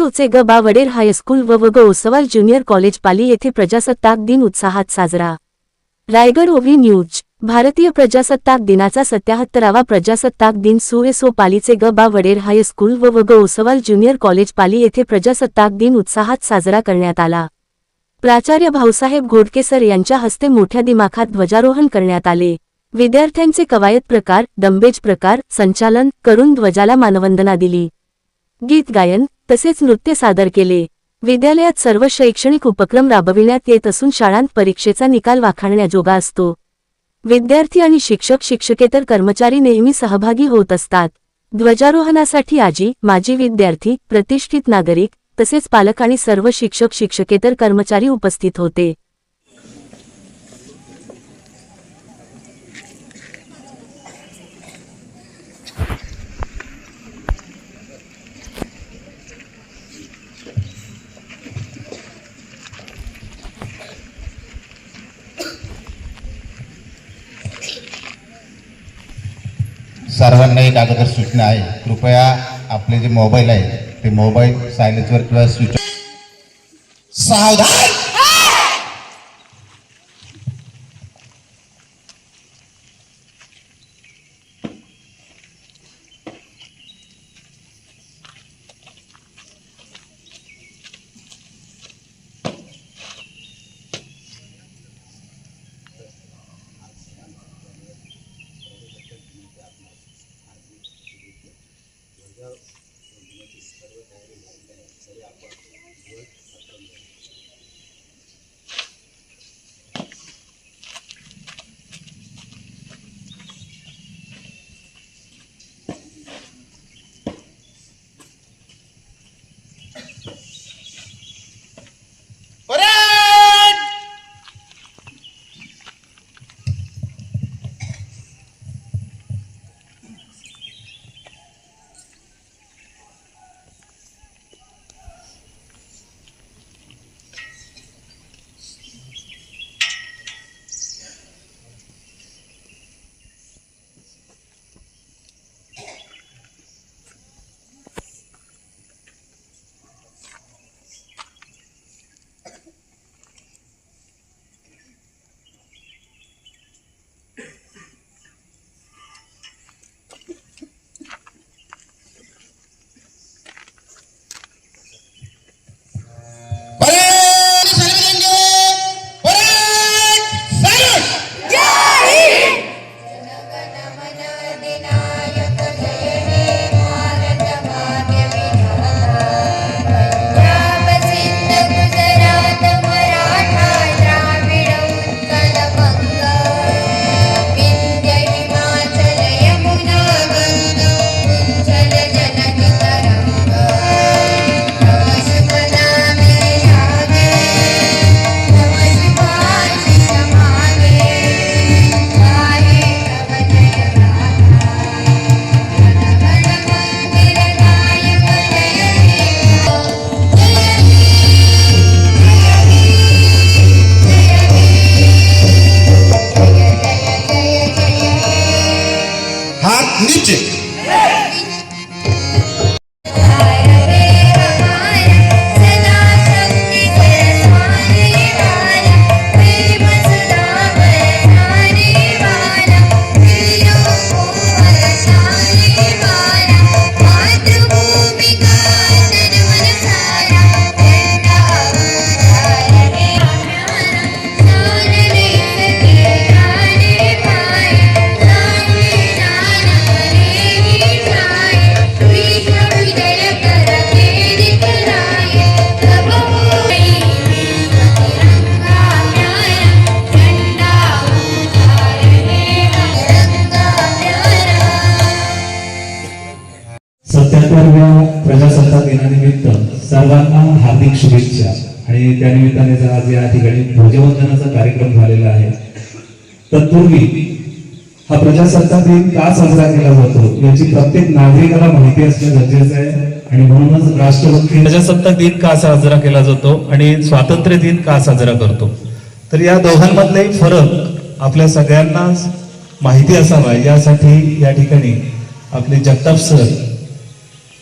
सुएसोचे ग बा वडेर हायस्कूल व व ग ओसवाल ज्युनियर कॉलेज पाली येथे प्रजासत्ताक दिन उत्साहात साजरा. रायगड ओव्ही न्यूज भारतीय प्रजासत्ताक दिनाचा सत्याहत्तरावा प्रजासत्ताक दिन सुएसो पालीचे ग बा वडेर हायस्कूल व व ग ओसवाल ज्युनियर कॉलेज पाली येथे प्रजासत्ताक दिन उत्साहात साजरा करण्यात आला. प्राचार्य भाऊसाहेब घोडकेसर यांच्या हस्ते मोठ्या दिमाखात ध्वजारोहण करण्यात आले. विद्यार्थ्यांचे कवायत प्रकार दंबेज प्रकार संचालन करून ध्वजाला मानवंदना दिली. गीत गायन तसेच नृत्य सादर केले. विद्यालयात सर्व शैक्षणिक उपक्रम राबविण्यात येत असून शाळांत परीक्षेचा निकाल वाखाणण्याजोगा असतो. विद्यार्थी आणि शिक्षक शिक्षकेतर कर्मचारी नेहमी सहभागी होत असतात. ध्वजारोहणासाठी आजी माजी विद्यार्थी प्रतिष्ठित नागरिक तसेच पालक आणि सर्व शिक्षक शिक्षकेतर कर्मचारी उपस्थित होते. सर्वांना एक अगोदर सूचना आहे. कृपया आपले जे मोबाईल आहे ते मोबाईल सायलेन्सवर किंवा स्विच सावधान! आणि त्यानिमित्ताने जर आज या ठिकाणी ध्वजवंदनाचा कार्यक्रम झालेला आहे तत्पूर्वी हा प्रजासत्ताक दिन का साजरा केला जातो याची प्रत्येक नागरिकाला माहिती असणं गरजेचं आहे. आणि म्हणूनच राष्ट्रपती प्रजासत्ताक दिन का साजरा केला जातो आणि स्वातंत्र्य दिन का साजरा करतो. तर या दोघांमधलाही फरक आपल्या सगळ्यांना माहिती असावा. यासाठी या ठिकाणी आपले जगताप सर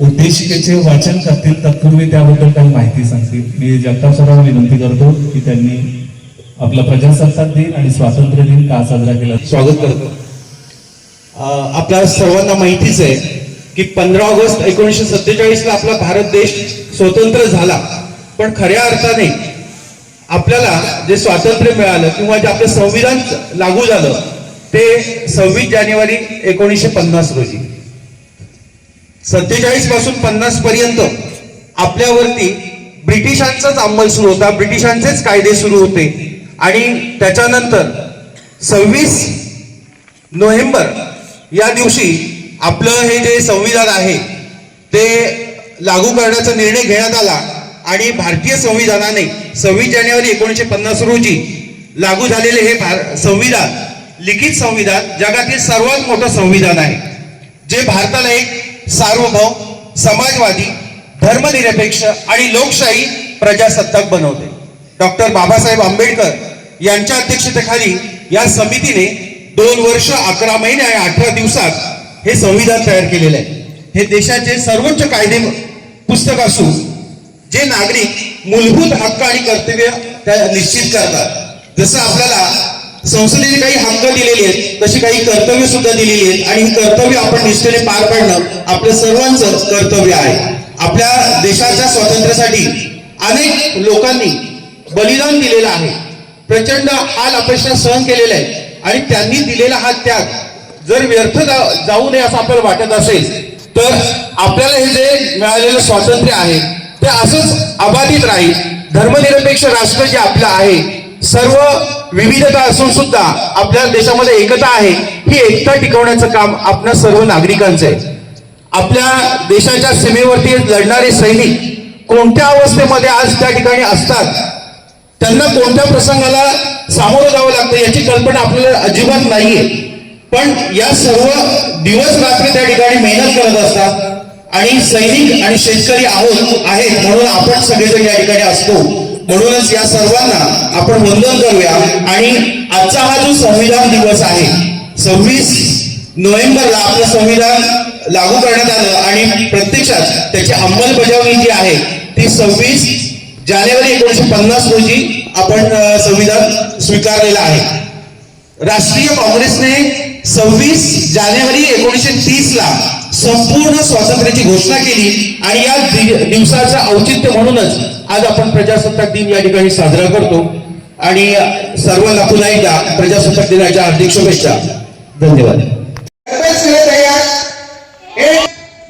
उद्देशिकेचे वाचन करतील तत्पूर्वी त्याबद्दल काही माहिती सांगतील. मी जगताप सरांना विनंती करतो की त्यांनी आपला प्रजासत्ताक दिन आणि स्वातंत्र्य दिन का साजरा केला? स्वागत करतो. आपल्या सर्वांना माहितीच आहे की पंधरा ऑगस्ट एकोणीसशे सत्तेचाळीस ला आपला भारत देश स्वतंत्र झाला. पण खऱ्या अर्थाने आपल्याला जे स्वातंत्र्य मिळालं किंवा जे आपलं संविधान लागू झालं ते सव्वीस जानेवारी एकोणीसशे पन्नास रोजी. सत्तेचाळीसपासून पन्नास पर्यंत आपल्यावरती ब्रिटिशांचाच अंमल सुरू होता. ब्रिटिशांचेच कायदे सुरू होते. आणि त्याच्यानंतर सव्वीस नोव्हेंबर या दिवशी आपलं हे जे संविधान आहे ते लागू करण्याचा निर्णय घेण्यात आला आणि भारतीय संविधानाने सव्वीस जानेवारी एकोणीसशे पन्नास रोजी लागू झालेले हे भार- संविधान लिखित संविधान जगातील सर्वात मोठं संविधान आहे. जे भारताला एक सार्वभौम समाजवादी धर्मनिरपेक्ष आणि लोकशाही प्रजासत्ताक बनवते. डॉक्टर बाबासाहेब आंबेडकर यांच्या अध्यक्षतेखाली या समितीने दोन वर्ष अकरा महिने आणि अठरा दिवसात हे संविधान तयार केलेले आहे. हे देशाचे सर्वोच्च कायदे पुस्तक असून जे नागरिक मूलभूत हक्क आणि कर्तव्य त्या निश्चित करतात. जसं आपल्याला संसदेने काही हक्क दिलेले आहेत तशी काही कर्तव्य सुद्धा दिलेली आहेत आणि ही कर्तव्य आपण निष्ठेने पार पाडणं आपलं सर्वांचं कर्तव्य आहे. आपल्या देशाच्या स्वातंत्र्यासाठी अनेक लोकांनी बलिदान दिलेलं आहे. प्रचंड हाल अपेक्षा सहन केलेले आहे आणि त्यांनी दिलेला हा त्याग जर व्यर्थ जा- जाऊ नये असं आपल्याला वाटत असेल तर आपल्याला हे जे मिळालेलं स्वातंत्र्य आहे ते असंच अबाधित राहील. धर्मनिरपेक्ष राष्ट्र जे आपलं आहे सर्व विविधता असून सुद्धा आपल्या देशामध्ये एकता आहे ही एकता टिकवण्याचं काम आपल्या सर्व नागरिकांचं आहे. आपल्या देशाच्या सीमेवरती लढणारे सैनिक कोणत्या अवस्थेमध्ये आज त्या ठिकाणी असतात त्यांना कोणत्या प्रसंगाला सामोरं जावं लागतं याची कल्पना आपल्याला अजिबात नाहीये. पण या सर्व दिवस रात्री त्या ठिकाणी मेहनत करत असतात आणि सैनिक आणि शेतकरी आहोत आहेत म्हणून आपण सगळेजण या ठिकाणी असतो. म्हणूनच या सर्वांना आपण वंदन करूया. आणि आजचा हा जो संविधान दिवस आहे सव्वीस नोव्हेंबरला आपलं संविधान लागू करण्यात आलं आणि प्रत्यक्षात त्याची अंमलबजावणी जी आहे ती सव्वीस जानेवारी एकोणीशे पन्नास रोजी आपण संविधान स्वीकारलेलं आहे. राष्ट्रीय काँग्रेसने सव्वीस जानेवारी एकोणीशे तीस ला संपूर्ण स्वातंत्र्याची घोषणा केली आणि या दिवसाचं औचित्य म्हणूनच आज आपण प्रजासत्ताक दिन या ठिकाणी साजरा करतो. आणि सर्व सर्वांना एकदा प्रजासत्ताक दिनाच्या हार्दिक शुभेच्छा. धन्यवाद.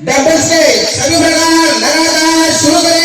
डबल से सभी प्रकार लगातार शुरू करें.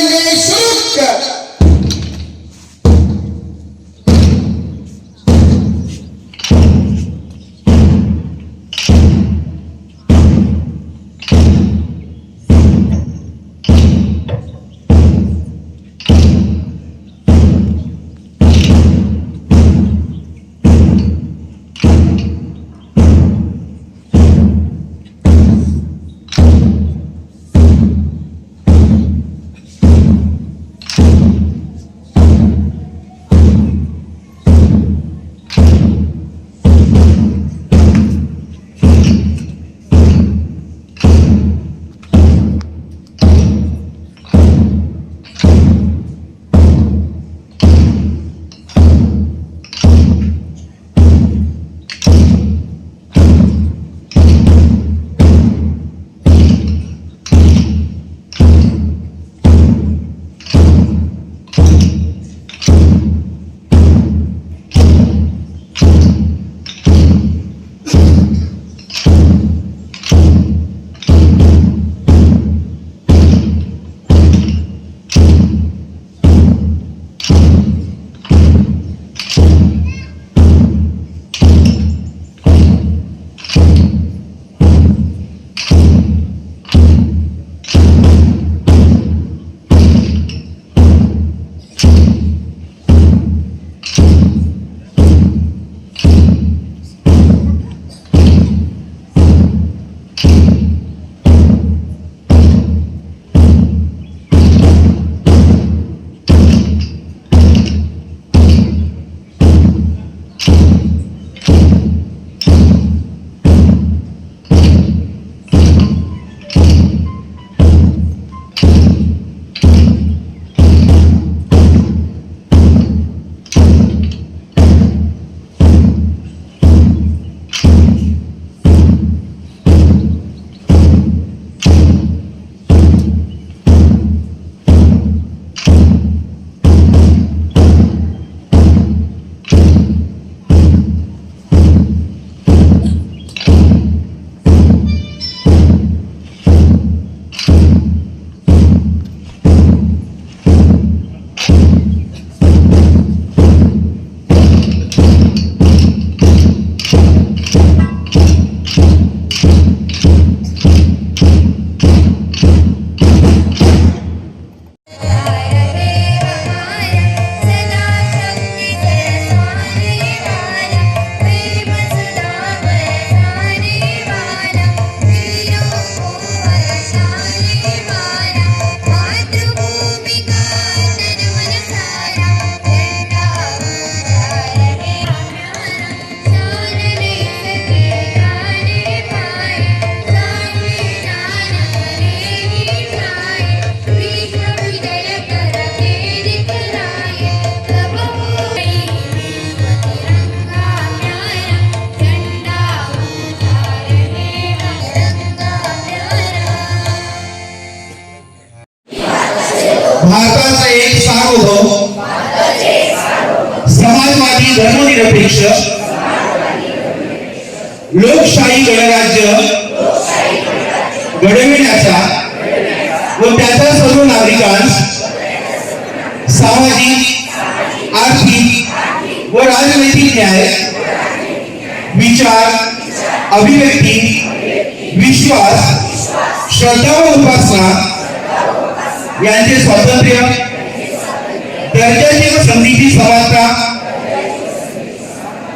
धर्मनिरपेक्ष लोकशाही गणराज्य घडविण्याचा व त्याचा सर्व नागरिकांस सामाजिक आर्थिक व राजनैतिक न्याय विचार अभिव्यक्ती विश्वास श्रद्धा व उपासना यांचे स्वातंत्र्य दर्जाची व संधीची समानता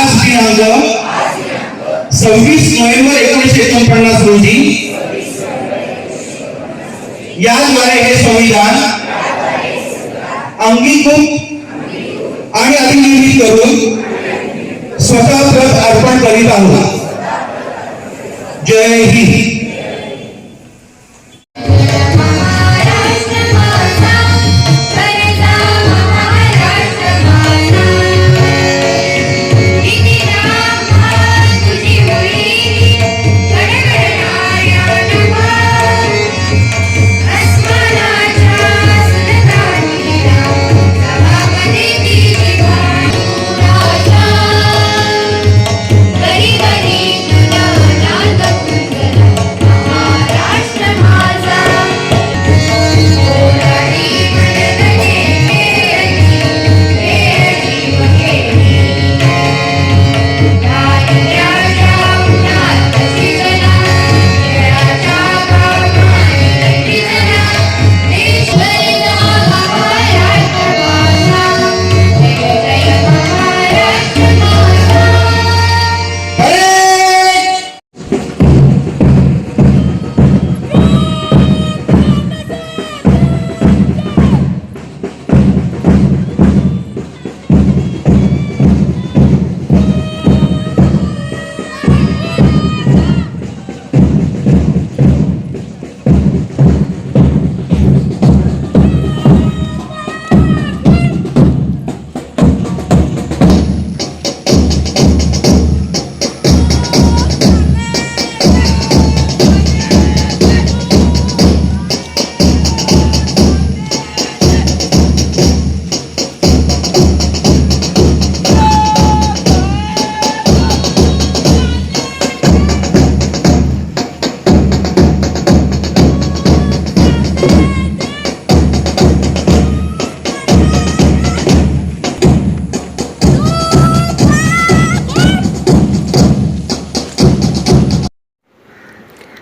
पाच दिनांक सव्वीस नोव्हेंबर एकोणीसशे एकोणपन्नास रोजी. याद्वारे हे संविधान अंगीकृत आणि अधिनियमित करून स्वतः अर्पण करीत आहोत. जय हिंद.